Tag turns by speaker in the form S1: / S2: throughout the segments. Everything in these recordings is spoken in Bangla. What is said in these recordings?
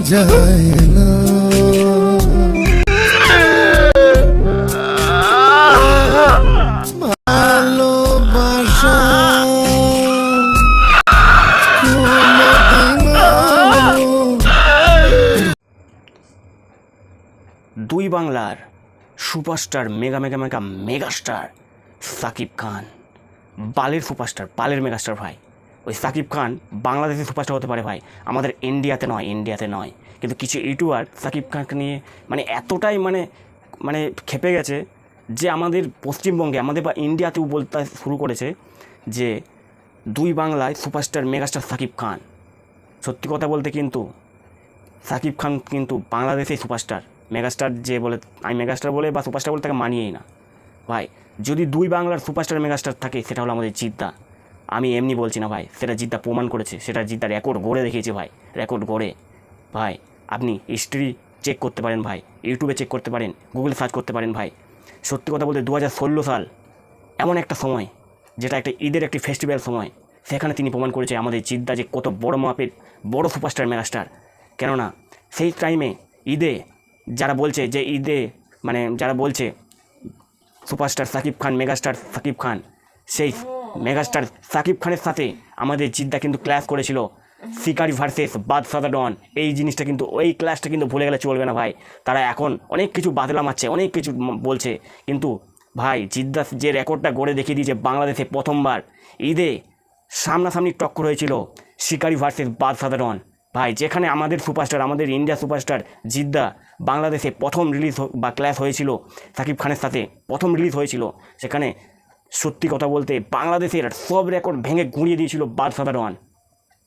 S1: দুই বাংলার superstar mega mega mega megastar Shakib Khan. বালের সুপারস্টার বালের মেগাস্টার ভাই। ওই সাকিব খান বাংলাদেশের সুপারস্টার হতে পারে ভাই। আমাদের ইন্ডিয়াতে নয় ইন্ডিয়াতে নয়। কিন্তু কিছু ইউটিউবার সাকিব খানকে নিয়ে মানে এতটাই মানে মানে খেপে গেছে যে আমাদের পশ্চিমবঙ্গে, আমাদের বা ইন্ডিয়াতেও বলতে শুরু করেছে যে দুই বাংলায় সুপারস্টার, মেগাস্টার সাকিব খান। সত্যি কথা বলতে কিন্তু সাকিব খান কিন্তু বাংলাদেশেই সুপারস্টার। মেগাস্টার যে বলে, আমি মেগাস্টার বলে বা সুপারস্টার বলে তাকে মানিয়েই না। ভাই, যদি দুই বাংলার সুপারস্টার, মেগাস্টার থাকে, সেটা হলো আমাদের জিদ্দা। আমি এমনি বলছি না ভাই, সেটা জিদ্দা প্রমাণ করেছে, সেটা জিদ্দা রেকর্ড গড়ে দেখিয়েছে ভাই রেকর্ড গড়ে। ভাই, আপনি হিস্ট্রি চেক করতে পারেন ভাই ইউটিউবে চেক করতে পারেন গুগলে সার্চ করতে পারেন ভাই। সত্যি কথা বলতে দু হাজার ষোলো সাল এমন একটা সময়, যেটা একটা ঈদের একটি ফেস্টিভ্যাল সময়, সেখানে তিনি প্রমাণ করেছে আমাদের জিদ্দা যে কত বড় মাপের, বড় সুপারস্টার মেগাস্টার কেননা, সেই টাইমে ঈদে যারা বলছে যে ঈদে মানে যারা বলছে সুপারস্টার সাকিব খান মেগাস্টার সাকিব খান, সেই মেগাস্টার সাকিব খানের সাথে আমাদের জিদ্দা কিন্তু ক্লাস করেছিল। শিকারি ভার্সেস বাদশাদা ডন এই জিনিসটা কিন্তু ওই ক্লাসটা কিন্তু ভুলে গেলে চলবে না ভাই। তারা এখন অনেক কিছু বাদলা মারছে, অনেক কিছু বলছে। কিন্তু ভাই, জিদ্দা যে রেকর্ডটা গড়ে দেখিয়ে দিয়েছে বাংলাদেশে প্রথমবার, ঈদে সামনাসামনি টক্কর হয়েছিল শিকারি ভার্সেস বাদশাদা ডন ভাই, যেখানে আমাদের সুপারস্টার আমাদের ইন্ডিয়া সুপারস্টার জিদ্দা বাংলাদেশে প্রথম রিলিজ বা ক্লাস হয়েছিল সাকিব খানের সাথে, প্রথম রিলিজ হয়েছিল। সেখানে সত্যি কথা বলতে বাংলাদেশের সব রেকর্ড ভেঙে গুঁড়িয়ে দিয়েছিল বাদশাদা ডন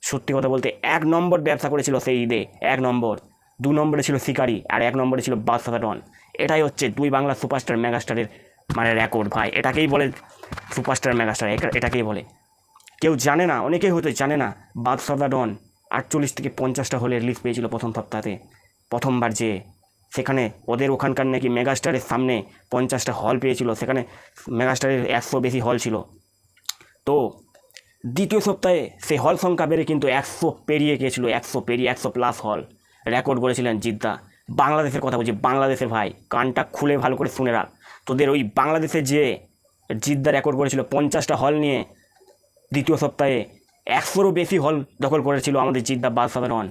S1: সত্যি কথা বলতে এক নম্বর ব্যবসা করেছিল সেই ঈদে, এক নম্বর। দু নম্বরে ছিল শিকারি আর এক নম্বরে ছিল বাদশাদা ডন এটাই হচ্ছে দুই বাংলা সুপারস্টার মেগাস্টারের মানে রেকর্ড ভাই। এটাকেই বলে সুপারস্টার মেগাস্টার এটা- এটাকেই বলে। কেউ জানে না, অনেকেই হয়তো জানে না বাদশাদা ডন আটচল্লিশ থেকে পঞ্চাশটা হলে রিলিজ পেয়েছিল প্রথম সপ্তাহে প্রথমবার যে সেখানে ওদের ওখানকার নাকি মেগাস্টারের সামনে পঞ্চাশটা হল পেয়েছিল, সেখানে মেগাস্টারের একশো বেশি হল ছিল। তো দ্বিতীয় সপ্তাহে সেই হল সংখ্যা বেড়ে কিন্তু একশো পেরিয়ে গিয়েছিল, একশো পেরিয়ে একশো প্লাস হল রেকর্ড করেছিলেন জিদ্দা। বাংলাদেশের কথা বলছি, বাংলাদেশের ভাই, কানটা খুলে ভালো করে শুনে রাখ। তোদের ওই বাংলাদেশে যে জিদ্দা রেকর্ড করেছিল পঞ্চাশটা হল নিয়ে, দ্বিতীয় সপ্তাহে একশোরও বেশি হল দখল করেছিল আমাদের জিদ্দা বাদশাদারন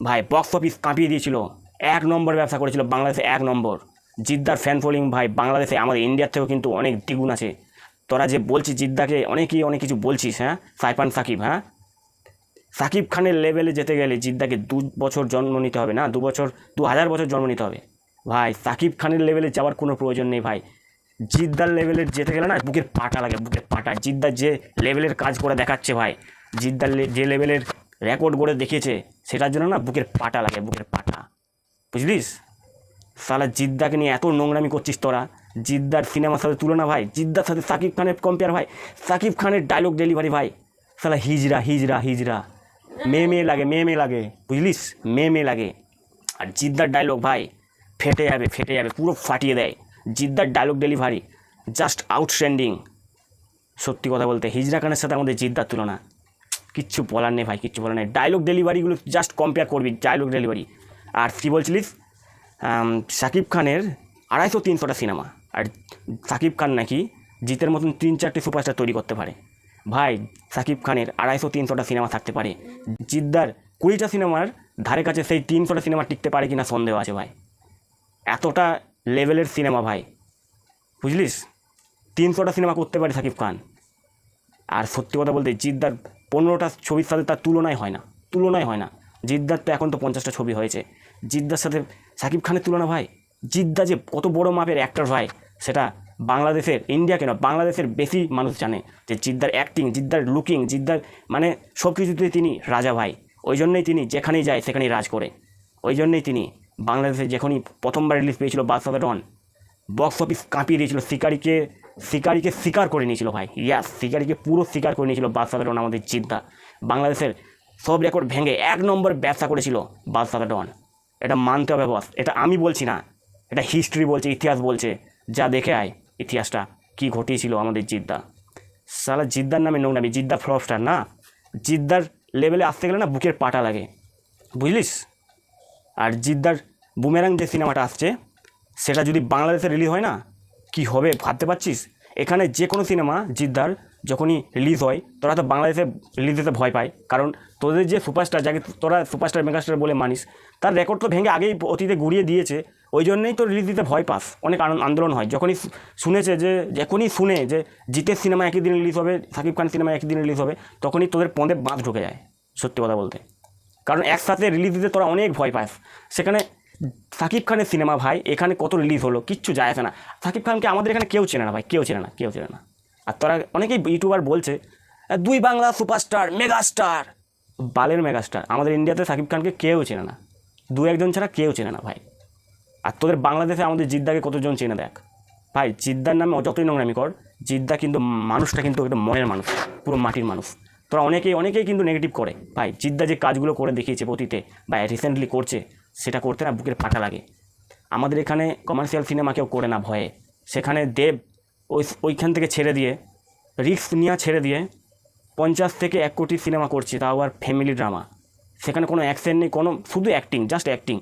S1: ভাই বক্স অফিস কাঁপিয়ে দিয়েছিল। এক নম্বর ব্যবসা করেছিল বাংলাদেশে এক নম্বর। জিদ্দার ফ্যান ফলোয়িং ভাই, বাংলাদেশে, আমাদের ইন্ডিয়ার থেকেও কিন্তু অনেক দ্বিগুণ আছে। তোরা যে বলছিস জিদ্দাকে, অনেকেই অনেক কিছু বলছিস হ্যাঁ? সাইফান সাকিব হ্যাঁ? সাকিব খানের লেভেলে যেতে গেলে জিদ্দাকে দু বছর জন্ম নিতে হবে না? দু বছর, দু হাজার বছর জন্ম নিতে হবে। ভাই, সাকিব খানের লেভেলে যাওয়ার কোনো প্রয়োজন নেই ভাই। জিদ্দার লেভেলের যেতে গেলে না, বুকের পাটা লাগে, বুকের পাটা। জিদ্দার যে লেভেলের কাজ করে দেখাচ্ছে ভাই, জিদ্দার যে লেভেলের রেকর্ড করে দেখিয়েছে, সেটার জন্য না বুকের পাটা লাগে, বুকের পাটা। বুঝলিস? সালা জিদ্দাকে নিয়ে এত নোংরামি করছিস তোরা। জিদ্দার সিনেমার সাথে তুলনা ভাই, জিদ্দার সাথে সাকিব খানের কম্পেয়ার ভাই, সাকিব খানের ডায়লগ ডেলিভারি ভাই। সালা হিজরা হিজরা হিজরা মেয়ে মেয়ে লাগে, মেয়ে মেয়ে লাগে, বুঝলিস? মেয়ে মেয়ে লাগে। আর জিদ্দার ডায়লগ ভাই, ফেটে যাবে ফেটে যাবে, পুরো ফাটিয়ে দেয়। জিদ্দার ডায়লগ ডেলিভারি জাস্ট আউটস্ট্যান্ডিং সত্যি কথা বলতে হিজরা খানের সাথে আমাদের জিদ্দার তুলনা। কিচ্ছু বলার নেই ভাই, কিচ্ছু বলার নেই। ডায়লগ ডেলিভারিগুলো জাস্ট কম্পেয়ার করবি ডায়লগ ডেলিভারি আর কী বলছিলিস? শাকিব খানের আড়াইশো তিনশোটা সিনেমা। আর শাকিব খান নাকি জিতের মতন তিন চারটে সুপারস্টার তৈরি করতে পারে। ভাই শাকিব খানের আড়াইশো তিনশোটা সিনেমা থাকতে পারে। জিদ্দার কুড়িটা সিনেমার ধারে কাছে সেই তিনশোটা সিনেমা টিকতে পারে কিনা সন্দেহ আছে ভাই। এতটা লেভেলের সিনেমা ভাই। বুঝলিস? তিনশোটা সিনেমা করতে পারে শাকিব খান। আর সত্যি কথা বলতে জিদ্দার পনেরোটা ছবির সাথে তার তুলনায় হয় না। তুলনায় হয় না। জিদ্দার তো এখন তো পঞ্চাশটা ছবি হয়েছে। জিদ্দার সাথে সাকিব খানের তুলনা ভাই। জিদ্দা যে কত বড় মাপের অ্যাক্টর ভাই, সেটা বাংলাদেশের ইন্ডিয়া কেন, বাংলাদেশের বেশি মানুষ জানে যে জিদ্দার অ্যাক্টিং জিদ্দার লুকিং জিদ্দার মানে সব কিছুতে তিনি রাজা ভাই। ওই জন্যই তিনি যেখানেই যায় সেখানেই রাজ করে। ওই জন্যই তিনি বাংলাদেশে যখনই প্রথমবার রিলিজ পেয়েছিল বাদশাহ ডন বক্স অফিস কাঁপিয়ে দিয়েছিল, শিকারিকে শিকারিকে শিকার করে নিয়েছিল ভাই। ইয়াস শিকারিকে পুরো শিকার করে নিয়েছিল বাদশাহ ডন আমাদের জিদ্দা। বাংলাদেশের সব রেকর্ড ভেঙে এক নম্বর ব্যবসা করেছিল বাদশাহ ডন এটা মানতে হবে বস এটা আমি বলছি না। এটা হিস্ট্রি বলছে, ইতিহাস বলছে। যা দেখে আয় ইতিহাসটা, কি ঘটিয়েছিল আমাদের জিদ্দা। সালা জিদ্দার নামে নোংরামি, জিদ্দা ফ্লপস্টার না? জিদ্দার লেভেলে আসতে গেলে না বুকের পাটা লাগে। বুঝলিস? আর জিদ্দার বুমেরাং যে সিনেমাটা আসছে, সেটা যদি বাংলাদেশে রিলিজ হয় না, কি হবে ভাবতে পারছিস? এখানে যে কোনো সিনেমা জিদ্দার যখনই রিলিজ হয়, তোরা তো বাংলাদেশে রিলিজ দিতে ভয় পায়। কারণ তোদের যে সুপারস্টার যাকে তোরা সুপারস্টার মেগাস্টার বলে মানিস, তার রেকর্ড তো ভেঙে আগেই অতীতে গুড়িয়ে দিয়েছে। ওই জন্যই তো রিলিজ দিতে ভয় পাস। অনেক আন্দোলন হয়। যখনই শুনেছে যে, যখনই শুনে যে জিতের সিনেমা একই দিন রিলিজ হবে, সাকিব খান সিনেমা একই দিন রিলিজ হবে, তখনই তোদের পদে বাঁধ ঢুকে যায়, সত্যি কথা বলতে। কারণ একসাথে রিলিজ দিতে তোরা অনেক ভয় পাস। সেখানে সাকিব খানের সিনেমা ভাই, এখানে কত রিলিজ হলো, কিচ্ছু যায় আসে না। সাকিব খানকে আমাদের এখানে কেউ চেনে না ভাই, কেউ চেনে না, কেউ চেনে না। আর তোরা অনেকেই ইউটিউবার বলছে "আহ, দুই বাংলা সুপারস্টার মেগাস্টার। বালের মেগাস্টার। আমাদের ইন্ডিয়াতে সাকিব খানকে কেউ চেনে না। দু একজন ছাড়া কেউ চেনে না ভাই। আর তোদের বাংলাদেশে আমাদের জিদ্দাকে কতজন চেনে দেখ? ভাই জিদ্দার নামে যতই নোংরামি কর। জিদ্দা কিন্তু মানুষটা কিন্তু একটা মনের মানুষ পুরো মাটির মানুষ। তোরা অনেকেই অনেকেই কিন্তু নেগেটিভ করে। ভাই জিদ্দা যে কাজগুলো করে দেখিয়েছে অতীতে বা রিসেন্টলি করছে সেটা করতে না বুকের ফাটা লাগে। আমাদের এখানে কমার্শিয়াল সিনেমা কেউ করে না ভয়ে। সেখানে দেব ওই ওইখান থেকে ছেড়ে দিয়ে, রিস্ক নিয়ে ছেড়ে দিয়ে পঞ্চাশ থেকে এক কোটি সিনেমা করছে, তাও আর ফ্যামিলি ড্রামা সেখানে কোনো অ্যাকশন নেই, কোনো, শুধু অ্যাক্টিং জাস্ট অ্যাক্টিং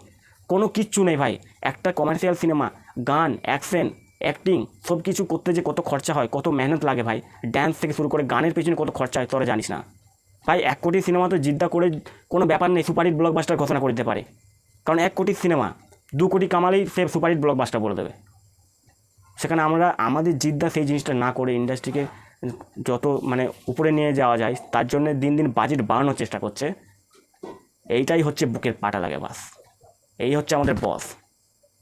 S1: কোনো কিচ্ছু নেই ভাই। একটা কমার্শিয়াল সিনেমা গান অ্যাকশন অ্যাক্টিং সব কিছু করতে যে কত খরচা হয়, কত মেহনত লাগে ভাই। ড্যান্স থেকে শুরু করে গানের পেছনে কত খরচা হয়, তোরা জানিস না। ভাই, এক কোটি সিনেমা তো জিদ্দা করে কোনো ব্যাপার নেই, সুপারহিট ব্লকবাস্টার ঘোষণা করে দিতে পারে। কারণ এক কোটি সিনেমা, দু কোটি কামালেই সে সুপারহিট ব্লকবাস্টার বলে দেবে। সেখানে আমরা আমাদের জিদ্দা সেই জিনিসটা না করে ইন্ডাস্ট্রিকে যত মানে উপরে নিয়ে যাওয়া যায়, তার জন্য দিন দিন বাজেট বাড়ানোর চেষ্টা করছে। এইটাই হচ্ছে বুকের পাটা লাগে বাস। এই হচ্ছে আমাদের বস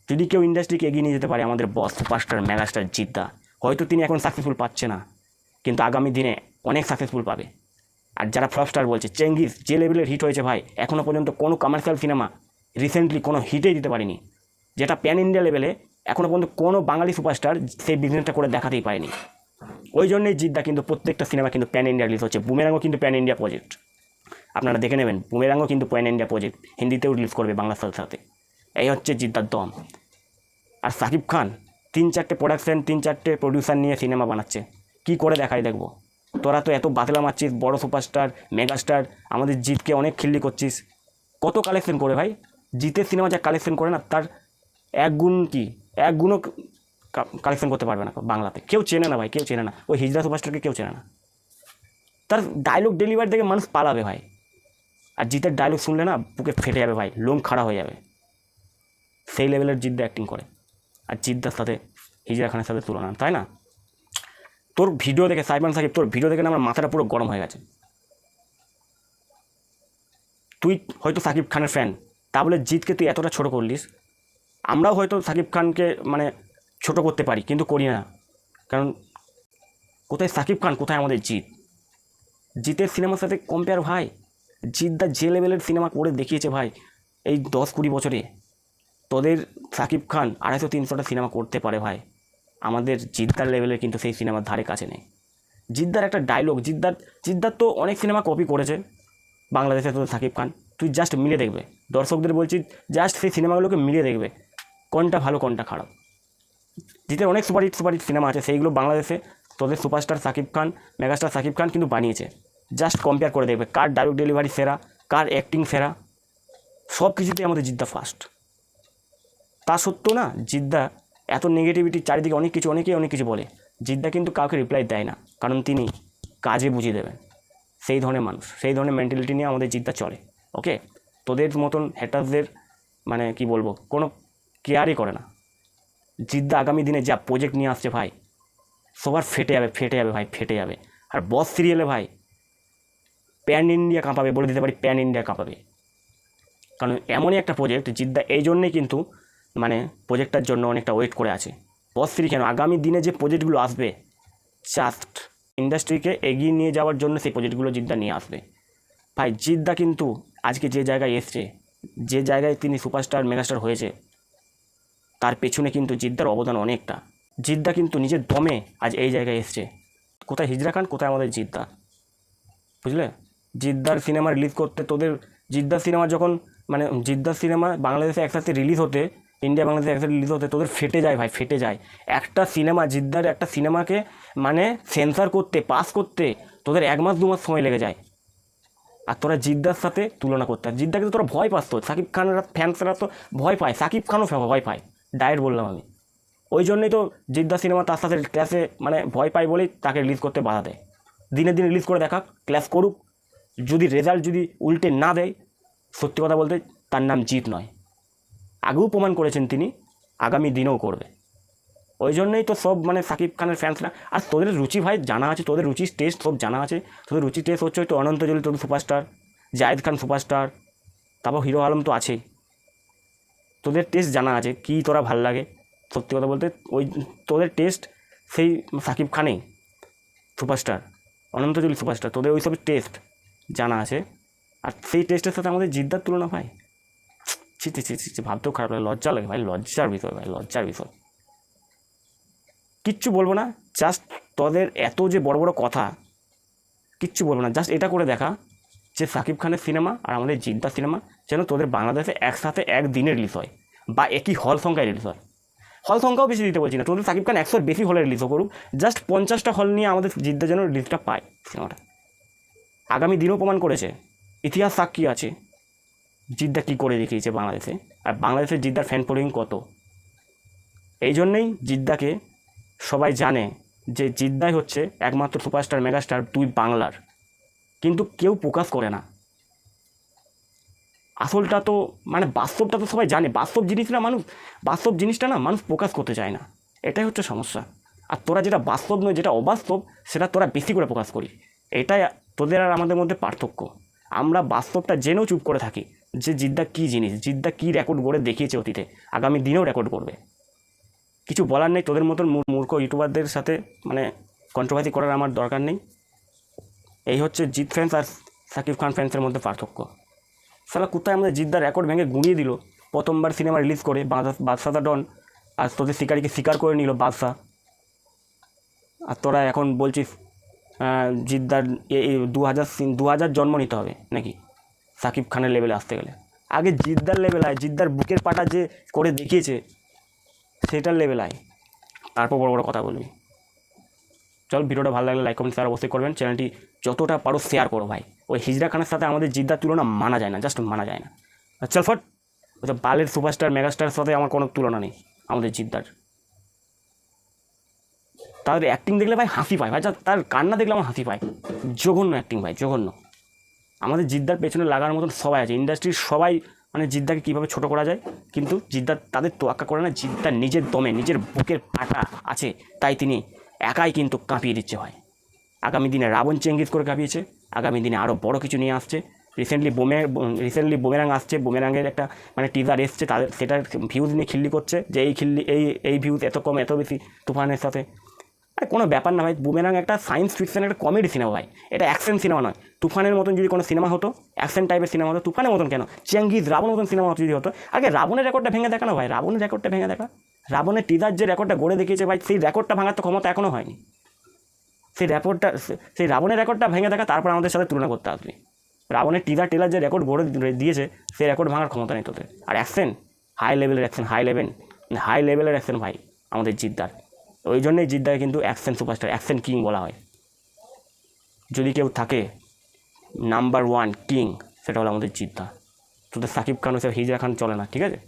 S1: যদি কেউ ইন্ডাস্ট্রিকে এগিয়ে নিয়ে যেতে পারে, আমাদের বস সুপারস্টার মেগাস্টার জিদ্দা হয়তো তিনি এখন সাকসেসফুল পাচ্ছে না, কিন্তু আগামী দিনে অনেক সাকসেসফুল পাবে। আর যারা ফ্লপস্টার বলছে, চেঙ্গিস, যে লেভেলের হিট হয়েছে ভাই এখনও পর্যন্ত কোনো কমার্শিয়াল সিনেমা রিসেন্টলি কোনো হিটেই দিতে পারেনি। যেটা প্যান ইন্ডিয়া লেভেলে এখনও পর্যন্ত কোনো বাঙালি সুপারস্টার সেই বিজনেসটা করে দেখাতেই পায়নি ওই জন্যই জিদ্দা কিন্তু প্রত্যেকটা সিনেমা কিন্তু প্যান ইন্ডিয়া রিলিজ হচ্ছে। বুমেরাঙ্গও কিন্তু প্যান ইন্ডিয়া প্রজেক্ট আপনারা দেখে নেবেন বুমেরাঙ্গও কিন্তু প্যান ইন্ডিয়া প্রজেক্ট হিন্দিতেও রিলিজ করবে বাংলার সাথে সাথে। এই হচ্ছে জিদ্দার দম। আর সাকিব খান তিন চারটে প্রোডাকশন তিন চারটে প্রডিউসার নিয়ে সিনেমা বানাচ্ছে। কি করে দেখাই দেখব? তোরা তো এত বাতলা মারছিস, বড় সুপারস্টার, মেগাস্টার, আমাদের জিতকে অনেক খিল্লি করছিস। কত কালেকশন করে ভাই? জিতের সিনেমা যা কালেকশন করে না, তার এক গুণ কি? এক গুণও কালেকশন করতে পারবে না বাংলাতে। কেউ চেনে না ভাই, কেউ চেনে না। ওই হিজরা সুপারস্টারকে কেউ চেনে না। তার ডায়লগ ডেলিভারি দেখে মানুষ পালাবে ভাই। আর জিতের ডায়লগ শুনলে না বুকে ফেটে যাবে ভাই, লোম খাড়া হয়ে যাবে। সেই লেভেলের জিদ্দা অ্যাক্টিং করে। আর জিদ্দার সাথে, হিজরা খানের সাথে তুলনা, তাই না? তোর ভিডিও দেখে সাইবান সাকিব, তোর ভিডিও দেখে আমার মাথাটা পুরো গরম হয়ে গেছে। তুই হয়তো সাকিব খানের ফ্যান তা বলে জিতকে তুই এতটা ছোটো করলিস আমরাও হয়তো সাকিব খানকে মানে ছোট করতে পারি, কিন্তু করি না। কারণ কোথায় সাকিব খান, কোথায় আমাদের জিত জিতের সিনেমার সাথে কম্পেয়ার ভাই জিতদা যে লেভেলের সিনেমা করে দেখিয়েছে ভাই, এই দশ কুড়ি বছরে, তোদের সাকিব খান আড়াইশো তিনশোটা সিনেমা করতে পারে ভাই। আমাদের জিদ্দার লেভেলের কিন্তু সেই সিনেমার ধারে কাছে নেই। জিদ্দার একটা ডায়লগ জিদ্দার জিদ্দার তো অনেক সিনেমা কপি করেছে বাংলাদেশে তো সাকিব খান। তুই জাস্ট মিলে দেখবে। দর্শকদের বলছি জাস্ট সেই সিনেমাগুলোকে মিলে দেখবে। কোনটা ভালো, কোনটা খারাপ। জিতের অনেক সুপারহিট সুপারহিট সিনেমা আছে, সেইগুলো বাংলাদেশে তোদের সুপারস্টার সাকিব খান, মেগাস্টার সাকিব খান কিন্তু বানিয়েছে। জাস্ট কম্পেয়ার করে দেখবে, কার ডায়লগ ডেলিভারি সেরা, কার অ্যাক্টিং সেরা সব কিছুতেই আমাদের জিদ্দা ফার্স্ট তা সত্ত্বেও না, জিদ্দা এত নেগেটিভিটি চারিদিকে অনেক কিছু, অনেকেই অনেক কিছু বলে। জিদ্দা কিন্তু কাউকে রিপ্লাই দেয় না, কারণ তিনি কাজে বুঝিয়ে দেবেন। সেই ধরনের মানুষ, সেই ধরনের মেন্টালিটি নিয়ে আমাদের জিদ্দা চলে ওকে তোদের মতন হ্যাটার্সদের মানে কি বলব, কোনো কেয়ারই করে না। জিদ্দা আগামী দিনে যা প্রজেক্ট নিয়ে আসছে ভাই, সবার ফেটে যাবে ফেটে যাবে ভাই, ফেটে যাবে। আর বস সিরিয়ালে ভাই প্যান ইন্ডিয়া কাঁপাবে, বলে দিতে পারি প্যান ইন্ডিয়া কাঁপাবে। কারণ এমনই একটা প্রজেক্ট জিদ্দা এই জন্যেই কিন্তু মানে প্রজেক্টটার জন্য অনেকটা ওয়েট করে আছে। বস থ্রি কেন? আগামী দিনে যে প্রজেক্টগুলো আসবে জাস্ট ইন্ডাস্ট্রিকে এগিয়ে নিয়ে যাওয়ার জন্য সেই প্রজেক্টগুলো জিদ্দা নিয়ে আসবে। ভাই, জিদ্দা কিন্তু আজকে যে জায়গায় এসছে, যে জায়গায় তিনি সুপারস্টার মেগাস্টার হয়েছে তার পেছনে কিন্তু জিদ্দার অবদান অনেকটা। জিদ্দা কিন্তু নিজের দমে আজ এই জায়গায় এসছে। কোথায় হিজরা খান, কোথায় আমাদের জিদ্দা? বুঝলে? জিদ্দার সিনেমা রিলিজ করতে তোদের জিদ্দার সিনেমা যখন মানে জিদ্দার সিনেমা বাংলাদেশে একসাথে রিলিজ হতে, ইন্ডিয়া বাংলাদেশে একসাথে রিলিজ হতে তোদের ফেটে যায় ভাই, ফেটে যায়। একটা সিনেমা, জিদ্দার একটা সিনেমাকে মানে সেন্সার করতে পাস করতে তোদের এক মাস, দু মাস সময় লেগে যায়। আর তোরা জিদ্দার সাথে তুলনা করতে, আর জিদ্দাকে তো তোরা ভয় পাস তো, সাকিব খানরা ফ্যান্সরা তো ভয় পায়, সাকিব খানও ভয় পায়। ডায়েট বললাম আমি। ওই জন্যই তো জিদ্দা সিনেমা তার সাথে ক্লাসে মানে ভয় পায় বলেই তাকে রিলিজ করতে বাধা দেয়। দিনে দিনে রিলিজ করে দেখা ক্লাস করুক, যদি রেজাল্ট যদি উল্টে না দেয়, সত্যি কথা বলতে তার নাম জিত নয়। আগেও প্রমাণ করেছেন তিনি, আগামী দিনেও করবে। ওই জন্যই তো সব মানে সাকিব খানের ফ্যান্সরা আর তোদের রুচি ভাই জানা আছে, তোদের রুচি টেস্ট সব জানা আছে। তোদের রুচি টেস্ট হচ্ছে হয়তো অনন্ত জলি তোদের সুপারস্টার, জায়েদ খান সুপারস্টার, তারপর হিরো আলম তো আছেই। তোদের টেস্ট জানা আছে কী তোরা ভালো লাগে? সত্যি কথা বলতে ওই তোদের টেস্ট সেই সাকিব খানেই সুপারস্টার অনন্ত জলি সুপারস্টার তোদের ওই সব টেস্ট জানা আছে। আর সেই টেস্টের সাথে আমাদের জিদ্দার তুলনা ভাই ছি ছি ছি ছি, ভাবতেও খারাপ লাগে লজ্জা লাগে ভাই লজ্জার বিষয় ভাই লজ্জার বিষয়। কিচ্ছু বলব না জাস্ট তোদের এত যে বড় বড় কথা কিচ্ছু বলব না জাস্ট এটা করে দেখা। যে সাকিব খানের সিনেমা আর আমাদের জিদ্দার সিনেমা যেন তোদের বাংলাদেশে একসাথে একদিনে রিলিজ হয় বা একই হল সংখ্যায় রিলিজ হয়। হল সংখ্যাও বেশি দিতে বলছি না। তোদের সাকিব খান একশোর বেশি হলে রিলিজ করুক। জাস্ট পঞ্চাশটা হল নিয়ে আমাদের জিদ্দা যেন রিলিজটা পায় সিনেমাটা। আগামী দিনও প্রমাণ করেছে। ইতিহাস সাক্ষী আছে। জিদ্দা কী করে দেখিয়েছে বাংলাদেশে? আর বাংলাদেশের জিদ্দার ফ্যান ফলোয়িং কত? এই জন্যেই জিদ্দাকে সবাই জানে যে জিদ্দাই হচ্ছে একমাত্র সুপারস্টার মেগাস্টার দুই বাংলার। কিন্তু কেউ প্রকাশ করে না। আসলটা তো মানে বাস্তবটা তো সবাই জানে। বাস্তব জিনিস না মানুষ, বাস্তব জিনিসটা না মানুষ প্রকাশ করতে চায় না। এটাই হচ্ছে সমস্যা। আর তোরা যেটা বাস্তব নয়, যেটা অবাস্তব, সেটা তোরা বেশি করে প্রকাশ করি এটাই তোদের আর আমাদের মধ্যে পার্থক্য। আমরা বাস্তবটা জেনেও চুপ করে থাকি যে জিদ্দা কী জিনিস, জিদ্দা কী রেকর্ড গড়ে দেখিয়েছে অতীতে, আগামী দিনেও রেকর্ড করবে। কিছু বলার নেই, তোদের মতন মূর্খ ইউটিউবারদের সাথে মানে কন্ট্রোভার্সি করার আমার দরকার নেই। এই হচ্ছে জিৎ ফ্যান্স আর সাকিব খান ফ্যান্সের মধ্যে পার্থক্য। সালা কোথায় আমাদের জিদ্দার রেকর্ড ভেঙে গুঁড়িয়ে দিল। প্রথমবার সিনেমা রিলিজ করে বাদশা বাদশাদা ডন আর তোদের শিকারিকে শিকার করে নিল বাদশা। আর তোরা এখন বলছিস জিদ্দার দু হাজার দু হাজার জন্ম নিতে হবে নাকি? সাকিব খানের লেভেলে আসতে গেলে। আগে জিদ্দার লেভেল আয়, জিদ্দার বুকের পাটা যে করে দেখিয়েছে, সেটার লেভেল আয়। তারপর বড় বড় কথা বলবি। চল ভিডিওটা ভালো লাগলে লাইক কমেন্ট শেয়ার অবশ্যই করবেন। চ্যানেলটি যতটা পারো শেয়ার করো ভাই। ওই হিজরা খানের সাথে আমাদের জিদ্দার তুলনা মানা যায় না জাস্ট মানা যায় না। চল ফট, ওই তো বালের সুপারস্টার মেগাস্টার সাথে আমার কোনো তুলনা নেই, আমাদের জিদ্দার। তাদের অ্যাক্টিং দেখলে ভাই হাসি পায়, ভাই তার কান্না দেখলে আমার হাসি পায়। জঘন্য অ্যাক্টিং ভাই, জঘন্য। আমাদের জিদ্দার পেছনে লাগার মতন সবাই আছে ইন্ডাস্ট্রির সবাই মানে জিদ্দাকে কীভাবে ছোট করা যায়, কিন্তু জিদ্দার তাদের তোয়াক্কা করে না, জিদ্দার নিজের দমে, নিজের বুকের পাটা আছে, তাই তিনি একাই কিন্তু কাঁপিয়ে দিচ্ছে ভাই। আগামী দিনে রাবণ চেঙ্গিস করে কাঁপিয়েছে, আগামী দিনে আরও বড় কিছু নিয়ে আসছে। রিসেন্টলি বোমে রিসেন্টলি বোমেরাং আসছে বোমেরাঙের একটা মানে টিজার এসছে, তাদের সেটার ভিউজ নিয়ে খিল্লি করছে, যে এই খিল্লি, এই এই ভিউজ এত কম, এত বেশি তুফানের সাথে। আরে কোনো ব্যাপার না ভাই বুমেরাং একটা সায়েন্স ফিকশন একটা কমেডি সিনেমা ভাই। এটা অ্যাকশন সিনেমা নয়। তুফানের মতন যদি কোনো সিনেমা হতো অ্যাকশন টাইপের সিনেমা হতো, তুফানের মতন কেন? চেঙ্গিজ রাবণ মতন সিনেমা যদি হতো, আগে রাবণের রেকর্ডটা ভেঙে দেখা না ভাই, রাবণের রেকর্ডটা ভেঙে দেখা। রাবণের টিজার যে রেকর্ডটা গড়ে দেখিয়েছে ভাই, সেই রেকর্ডটা ভাঙার তো ক্ষমতা এখনও হয়নি। সেই রেকর্ডটা সেই রাবণের রেকর্ডটা ভেঙে দেখা, তারপর আমাদের সাথে তুলনা করতে আসবি। রাবণের টিজার টেলার যে রেকর্ড গড়ে দিয়েছে সেই রেকর্ড ভাঙার ক্ষমতা নেই তোদের। আর অ্যাকশন হাই লেভেলের অ্যাকশন হাই লেভেল হাই লেভেলের অ্যাকশন ভাই, আমাদের জিদ্দার। ওই জন্যই জিদ্দাকে কিন্তু অ্যাকশন সুপারস্টার অ্যাকশন কিং বলা হয়। যদি কেউ থাকে নাম্বার ওয়ান কিং সেটা হলো আমাদের জিদ্দা। তোদের সাকিব খান হিজরা খান চলে না, ঠিক আছে?